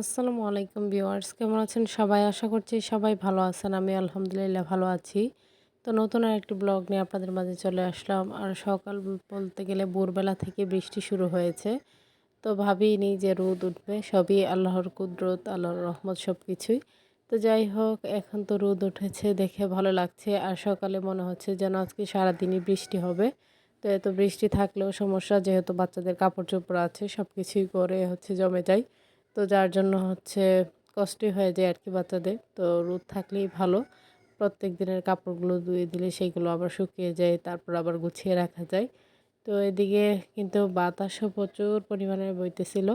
আসসালামু আলাইকুম ভিউয়ার্স, কেমন আছেন সবাই? আশা করছি সবাই ভালো আছেন, আমি আলহামদুলিল্লাহ ভালো আছি। তো নতুন আর একটি ব্লগ নিয়ে আপনাদের মাঝে চলে আসলাম। আর সকাল বলতে গেলে ভোরবেলা থেকে বৃষ্টি শুরু হয়েছে। তো ভাবিনি যে রোদ উঠবে, সবই আল্লাহর কুদরত, আল্লাহর রহমত সব কিছুই তো যাই হোক, এখন তো রোদ উঠেছে দেখে ভালো লাগছে। আর সকালে মনে হচ্ছে যেন আজকে সারাদিনই বৃষ্টি হবে। তো এত বৃষ্টি থাকলেও সমস্যা, যেহেতু বাচ্চাদের কাপড় চোপড় আছে সব কিছুই করে হচ্ছে জমে যায়। তো যার জন্য হচ্ছে কষ্টই হয়ে যায় আর কি বাচ্চাদের। তো রোদ থাকলেই ভালো। প্রত্যেক দিনের কাপড়গুলো ধুয়ে দিলে সেইগুলো আবার শুকিয়ে যায়, তারপর আবার গুছিয়ে রাখা যায়। তো এদিকে কিন্তু বাতাসও প্রচুর পরিমাণে বইতেছিল।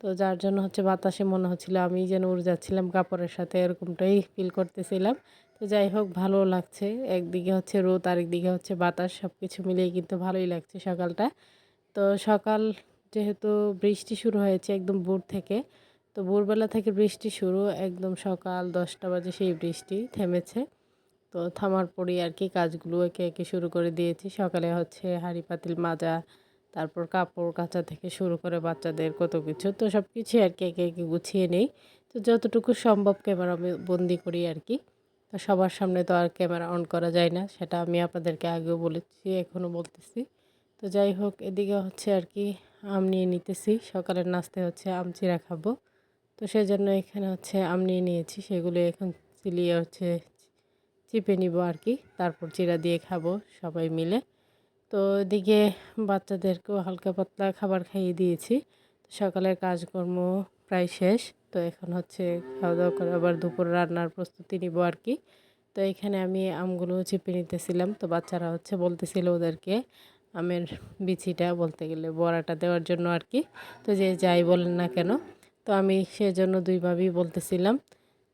তো যার জন্য হচ্ছে বাতাসে মনে হচ্ছিল আমি যেন উড়ে যাচ্ছিলাম কাপড়ের সাথে, এরকমটাই ফিল করতেছিলাম। তো যাই হোক, ভালো লাগছে। একদিকে হচ্ছে রোদ, আরেকদিকে হচ্ছে বাতাস সব কিছু মিলিয়ে কিন্তু ভালোই লাগছে সকালটা। তো সকাল যেহেতু বৃষ্টি শুরু হয়েছে একদম ভোর থেকে তো ভোরবেলা থেকে বৃষ্টি শুরু, একদম সকাল দশটা বাজে সেই বৃষ্টি থেমেছে। তো থামার পরেই আর কি কাজগুলো একে একে শুরু করে দিয়েছি। সকালে হচ্ছে হাঁড়ি পাতিল মাজা, তারপর কাপড় কাচা থেকে শুরু করে বাচ্চাদের কত কিছু। তো সব কিছুই আর কি একে একে গুছিয়ে নেই। তো যতটুকু সম্ভব ক্যামেরা বন্দি করি আর কি। তো সবার সামনে তো আর ক্যামেরা অন করা যায় না, সেটা আমি আপনাদেরকে আগেও বলেছি, এখনও বলতেছি। তো যাই হোক, এদিকে হচ্ছে আর কি আম নিয়ে নিতেছি। সকালের নাস্তায় হচ্ছে আম চিরা খাব। তো সেজন্য এখানে হচ্ছে আম নিয়ে নিয়েছি, সেগুলো এখন চিলিয়ে হচ্ছে চিপে নিব আর কি। তারপর চিরা দিয়ে খাব সবাই মিলে। তো এদিকে বাচ্চাদেরকেও হালকা পাতলা খাবার খাইয়ে দিয়েছি। সকালের কাজকর্ম প্রায় শেষ, তো এখন হচ্ছে খাওয়া দাওয়া করে আবার দুপুর রান্নার প্রস্তুতি নিব আর কি। তো এখানে আমি আমগুলো চিপে নিতেছিলাম, তো বাচ্চারা হচ্ছে বলতেছিল ওদেরকে আমের বিচিটা বলতে গেলে বড়াটা দেওয়ার জন্য আর কি। তো যে যাই বলেন না কেন তো আমি সেজন্য দুইভাবেই বলতেছিলাম।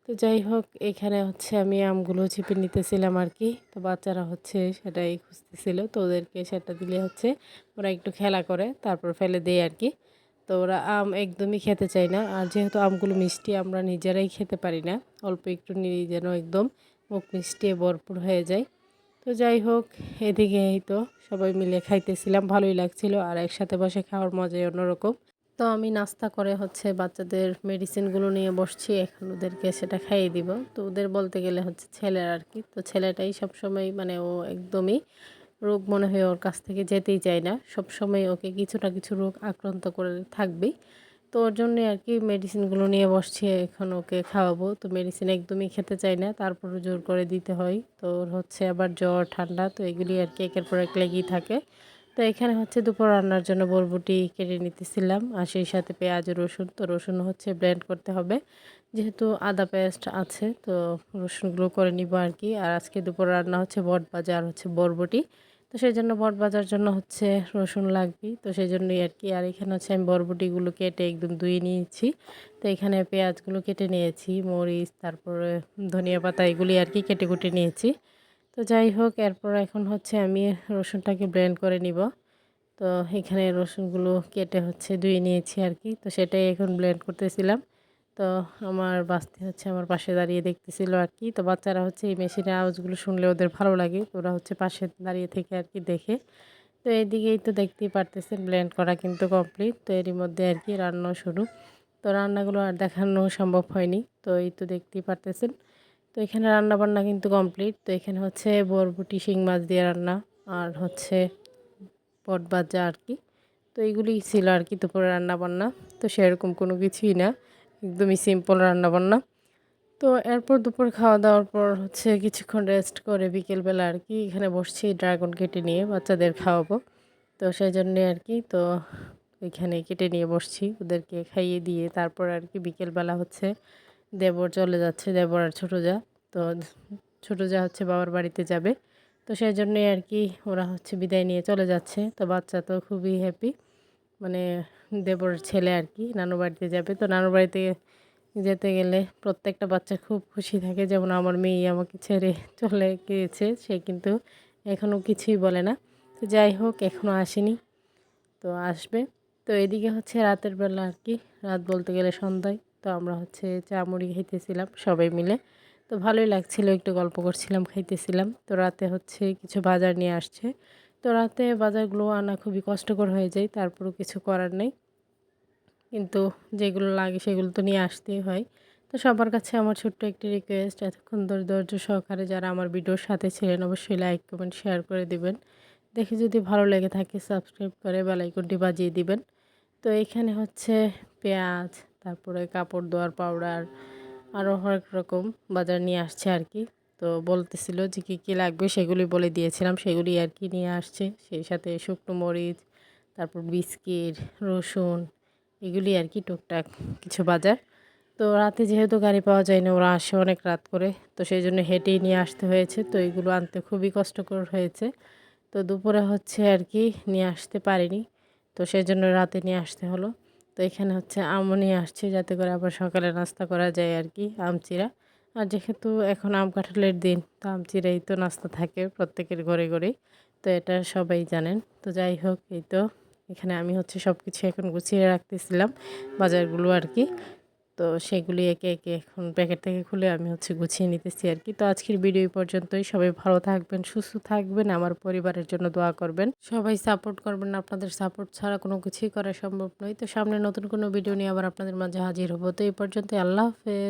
তো যাই হোক, এখানে হচ্ছে আমি আমগুলো চিপে নিতেছিলাম আর কি তো বাচ্চারা হচ্ছে সেটাই খুঁজতেছিল। তো ওদেরকে সেটা দিলে হচ্ছে ওরা একটু খেলা করে, তারপর ফেলে দেয় আর কি তো ওরা আম একদমই খেতে চায় না। আর যেহেতু আমগুলো মিষ্টি, আমরা নিজেরাই খেতে পারি না। অল্প একটু নিয়ে যেন একদম মুখ মিষ্টি ভরপুর হয়ে যায়। তো যাই হোক এদিকে এই তো সবাই মিলে খাইতেছিলাম। ভালোই লাগছিল। আর একসাথে বসে খাওয়ার মজাই অন্যরকম। তো আমি নাস্তা করে হচ্ছে বাচ্চাদের মেডিসিনগুলো নিয়ে বসছি, এখন ওদেরকে সেটা খাইয়ে দিব। তো ওদের বলতে গেলে হচ্ছে ছেলের আর কি। তো ছেলেটাই সবসময় মানে ও একদমই রোগ মনে হয় ওর কাছ থেকে যেতেই চায় না। সবসময় ওকে কিছু না কিছু রোগ আক্রান্ত করে থাকবেই তো ওর জন্যে আর কি মেডিসিনগুলো নিয়ে বসছি, এখন ওকে খাওয়াবো। তো মেডিসিন একদমই খেতে চাই না তারপরে জোর করে দিতে হয়। তো ওর হচ্ছে আবার জ্বর, ঠান্ডা, তো এগুলি আর কি একের পর এক লেগেই থাকে। তো এখানে হচ্ছে দুপুর রান্নার জন্য বরবটি কেটে নিতেছিলাম, আর সেই সাথে পেঁয়াজ, রসুন। তো রসুন হচ্ছে ব্লেন্ড করতে হবে। যেহেতু আদা পেস্ট আছে, তো রসুনগুলো করে নিব আর কি। আর আজকে দুপুর রান্না হচ্ছে বট ভাজা আর হচ্ছে বরবটি। তো সেই জন্য বট ভাজার জন্য হচ্ছে রসুন লাগবে। তো সেই জন্যই আর কি। আর এখানে হচ্ছে আমি বরবটিগুলো কেটে একদম ধুয়ে নিয়েছি। তো এখানে পেঁয়াজগুলো কেটে নিয়েছি, মরিচ, তারপরে ধনিয়া পাতা এগুলি আর কি কেটে কুটে নিয়েছি। তো যাই হোক, এরপর এখন হচ্ছে আমি রসুনটাকে ব্লেন্ড করে নিব। তো এখানে রসুনগুলো কেটে হচ্ছে ধুয়ে নিয়েছি আর কি। তো সেটাই এখন ব্লেন্ড করতেছিলাম। তো আমার বাস্তি হচ্ছে আমার পাশে দাঁড়িয়ে দেখতেছিল আর কি। তো বাচ্চারা হচ্ছে এই মেশিনের আওয়াজগুলো শুনলে ওদের ভালো লাগে। ওরা হচ্ছে পাশে দাঁড়িয়ে থেকে আর কি দেখে। তো এইদিকেই তো দেখতেই পারতেছেন ব্লেন্ড করা কিন্তু কমপ্লিট তো এরই মধ্যে আর কি রান্না শুরু। তো রান্নাগুলো আর দেখানো সম্ভব হয়নি। তো এই তো দেখতেই পারতেছেন। তো এখানে রান্না বান্না কিন্তু কমপ্লিট। তো এখানে হচ্ছে বরবটি, শিং মাছ দিয়ে রান্না আর হচ্ছে পট বাজা আর কি। তো এইগুলি ছিল আর কি দুপুরে রান্না বান্না তো সেরকম কোনো কিছুই না, একদমই সিম্পল রান্না বান্না তো এরপর দুপুর খাওয়া দাওয়ার পর হচ্ছে কিছুক্ষণ রেস্ট করে বিকেলবেলা আর কি এখানে বসছি ড্রাগন কেটে নিয়ে, বাচ্চাদের খাওয়াবো। তো সেই জন্যে আর কি তো এখানে কেটে নিয়ে বসছি, ওদেরকে খাইয়ে দিয়ে তারপর আর কি বিকেলবেলা হচ্ছে দেবর চলে যাচ্ছে, দেবর আর ছোটো যা। তো ছোটো যা হচ্ছে বাবার বাড়িতে যাবে। তো সেই জন্যই আর কি ওরা হচ্ছে বিদায় নিয়ে চলে যাচ্ছে। তো বাচ্চা তো খুবই হ্যাপি মানে দেবর ছেলে আর কি, নানু বাড়িতে যাবে। তো নানু বাড়িতে যেতে গেলে প্রত্যেকটা বাচ্চা খুব খুশি থাকে। যেমন আমার মেয়ে আমাকে ছেড়ে চলে গিয়েছে, সে কিন্তু এখনও কিছুই বলে না। তো যাই হোক এখনও আসেনি। তো আসবে। তো এদিকে হচ্ছে রাতের বেলা আর কি, রাত বলতে গেলে সন্ধ্যায়। তো আমরা হচ্ছে চা মুড়ি খাইতেছিলাম, সবাই মিলে। তো ভালোই লাগছিল, একটু গল্প করছিলাম, খাইতেছিলাম। তো রাতে হচ্ছে কিছু বাজার নিয়ে আসছে। তো রাতে বাজারগুলো আনা খুবই কষ্টকর হয়ে যায়, তারপরও কিছু করার নেই। কিন্তু যেগুলো লাগে সেগুলো তো নিয়ে আসতেই হয়। তো সবার কাছে আমার ছোট্ট একটি রিকোয়েস্ট এতক্ষণ ধরে ধৈর্য সহকারে যারা আমার ভিডিওর সাথে ছিলেন, অবশ্যই লাইক কমেন্ট শেয়ার করে দিবেন। দেখে যদি ভালো লেগে থাকে সাবস্ক্রাইব করে বেলাইকনটি বাজিয়ে দিবেন। তো এখানে হচ্ছে পেঁয়াজ তারপরে কাপড় ধোয়ার পাউডার আরও হরেক রকম বাজার নিয়ে আসছে আর কি তো বলতেছিল যে কী কী লাগবে সেগুলি বলে দিয়েছিলাম সেগুলি আর কি নিয়ে আসছে। সেই সাথে শুকনো মরিচ, তারপর বিস্কিট, রসুন এগুলি আর কি টুকটাক কিছু বাজার। তো রাতে যেহেতু গাড়ি পাওয়া যায় না, ওরা আসে অনেক রাত করে, তো সেই জন্য হেঁটেই নিয়ে আসতে হয়েছে। তো এগুলো আনতে খুবই কষ্টকর হয়েছে। তো দুপুরে হচ্ছে আর কি নিয়ে আসতে পারিনি, তো সেই জন্য রাতে নিয়ে আসতে হলো। তো এখানে হচ্ছে আমনি নিয়ে আসছে যাতে করে আবার সকালে নাস্তা করা যায় আর কি, আমচিরা। আর যেহেতু এখন আম কাঁঠালের দিন, তো আমচিরাই তো নাস্তা থাকে প্রত্যেকের ঘরে ঘরেই, তো এটা সবাই জানেন। তো যাই হোক, এই তো এখানে আমি হচ্ছে সব কিছু এখন গুছিয়ে রাখতেছিলাম বাজারগুলো আর কি। তো সেগুলি একে একে এখন প্যাকেট থেকে খুলে আমি হচ্ছে গুছিয়ে নিতেছি আর কি। তো আজকের ভিডিও পর্যন্তই। সবাই ভালো থাকবেন, সুস্থ থাকবেন, আমার পরিবারের জন্য দোয়া করবেন। সবাই সাপোর্ট করবেন, আপনাদের সাপোর্ট ছাড়া কোনো কিছুই করা সম্ভব নয়। তো সামনে নতুন কোনো ভিডিও নিয়ে আবার আপনাদের মাঝে হাজির হব। তো এই পর্যন্ত আল্লাহ হাফেজ।